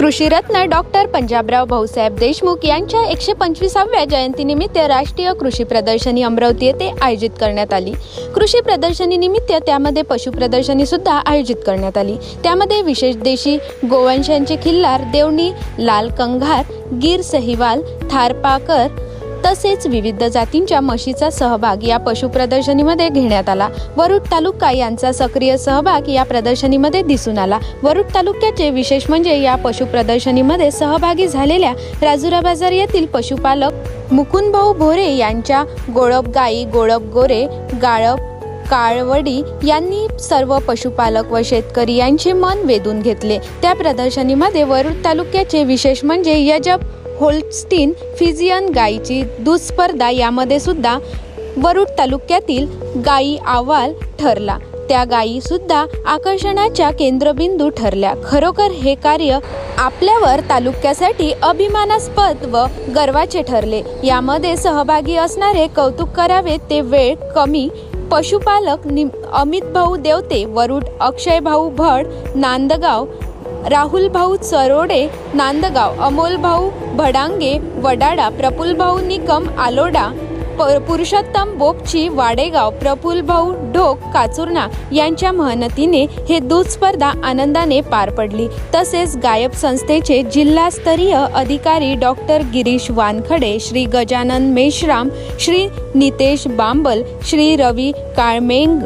कृषीरत्न doctor Panjabrao Bhausaheb Deshmukh यांच्या एकशे पंचवीसाव्या जयंतीनिमित्त राष्ट्रीय कृषी प्रदर्शनी अमरावती येथे आयोजित करण्यात आली. कृषी प्रदर्शनी निमित्त त्यामध्ये पशु प्रदर्शनी सुद्धा आयोजित करण्यात आली. त्यामध्ये विशेष देशी गोवंशांचे खिल्लार देवणी लाल कंघार गिर सहिवाल थारपाकर तसेच विविध जातींच्या म्हशीचा सहभाग या पशु प्रदर्शनीमध्ये घेण्यात आला. वरुड तालुका यांचा सक्रिय सहभाग या प्रदर्शनीमध्ये दिसून आला. वरुड तालुक्याचे विशेष म्हणजे या पशु प्रदर्शनीमध्ये सहभागी झालेल्या राजुरा बाजार येथील पशुपालक मुकुंदभाऊ भोरे यांच्या गोळप गाई गोळप गोरे गाळप काळवडी यांनी सर्व पशुपालक व शेतकरी यांचे मन वेधून घेतले. त्या प्रदर्शनीमध्ये वरुड तालुक्याचे विशेष म्हणजे यजप होल्स्टीन फिजियन गायीची दुस्पर्धा यामध्ये सुद्धा वरुड तालुक्यातील गायी अहवाल ठरला. त्या गायी सुद्धा आकर्षणाच्या केंद्रबिंदू ठरल्या. खरोखर हे कार्य आपल्यावर तालुक्यासाठी अभिमानास्पद व गर्वाचे ठरले. यामध्ये सहभागी असणारे कौतुक करावे ते वेळ कमी. पशुपालक निम अमित भाऊ देवते वरुड अक्षय भाऊ भड नांदगाव राहुल भाऊ चरोडे नांदगाव अमोल भाऊ भडांगे वडाडा प्रफुल भाऊ निकम आलोडा प- पुरुषोत्तम बोपची वाडेगाव प्रफुल भाऊ ढोक काचुर्ना यांच्या मेहनतीने हे दूध स्पर्धा आनंदाने पार पडली. तसेच गायब संस्थेचे जिल्हास्तरीय अधिकारी डॉक्टर गिरीश वानखडे श्री गजानन मेश्राम श्री नितेश बांबल श्री रवी काळमेंग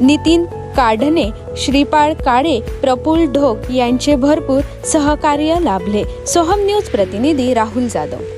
नितीन काढणे श्रीपाळ काळे प्रफुल ढोक यांचे भरपूर सहकार्य लाभले. सोहम न्यूज प्रतिनिधी राहुल जाधव.